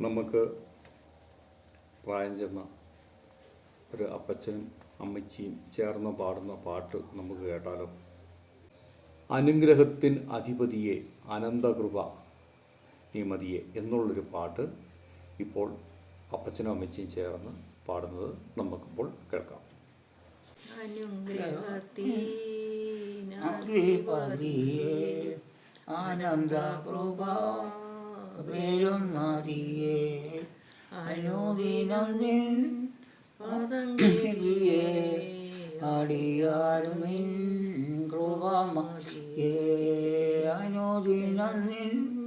നമുക്ക് പ്രായം ചെന്ന ഒരു അപ്പച്ചനും അമ്മച്ചിയും ചേർന്ന് പാടുന്ന പാട്ട് നമുക്ക് കേട്ടാലോ? അനുഗ്രഹത്തിൻ അധിപതിയെ അനന്തകൃപ നീമതിയെ എന്നുള്ളൊരു പാട്ട് ഇപ്പോൾ അപ്പച്ചനും അമ്മച്ചിയും ചേർന്ന് പാടുന്നത് നമുക്കിപ്പോൾ കേൾക്കാം. അനുഗ്രഹത്തിനധിപതിയെ ആനന്ദ കൃപ വരുന്നതിയെ അനുദിനം നിൻ പദങ്കിരിയെ നിൻ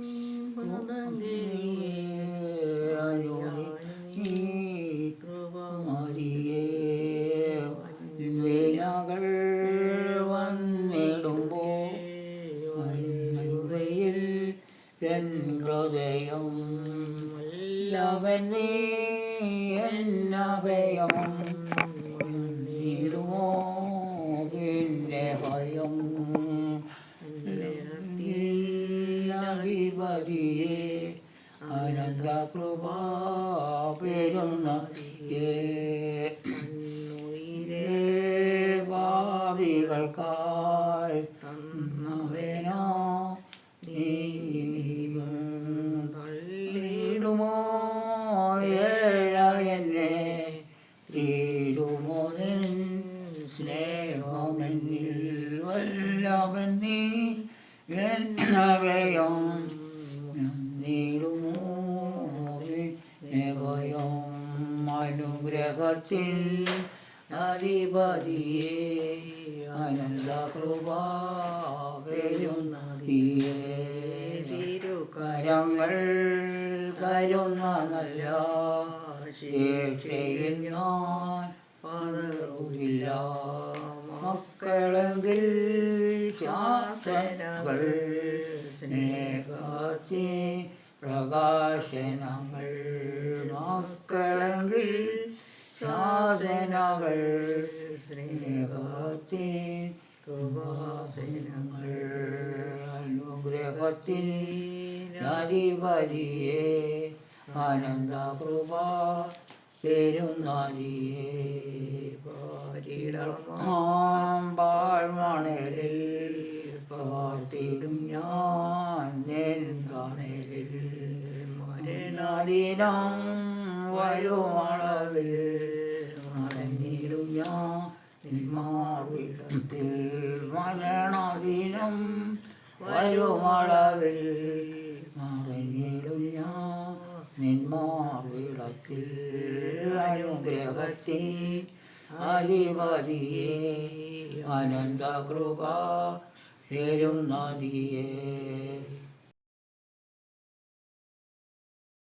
എൻ ഹൃദയം വല്ലവനേ എന്നഭയം നീടുമോ പിന്നെ ഭയം? അധിപതിയെ അനന്ത കൃപ ഉയരേ ഭാവികൾക്കായി ഭയം അനുഗ്രഹത്തിൽ അധിപതിയെ അനന്ത കൃപ വരുന്നതിയെ തിരുകരങ്ങൾ നല്ല ശിക്ഷയിൽ ഞാൻ പതറുകില്ല മക്കളെങ്കിൽ ശാസനകൾ സ്നേഹത്തി പ്രകാശനങ്ങൾ മക്കളെങ്കിൽ ശാസനകൾ സ്നേഹത്തി കൃപാസനങ്ങൾ അനുഗ്രഹത്തിൽ അധിപതിയെ ആനന്ദ കൃപ പെരുന്നാലിയെ പാഴ്മണലിൽ പാർത്തിടും ഞാൻ നിൻ കാണലിൽ മരണദിനം വരുമളവിൽ മറഞ്ഞിടും ഞാൻ നിന്മാർവിടത്തിൽ മരണദിനം വരുമളവിൽ മറഞ്ഞിടും ഞാൻ നിന്മാർവിടത്തിൽ അനുഗ്രഹത്തിൽ അലിവതിയേ അനന്ത കൃപ പേരും നദിയേ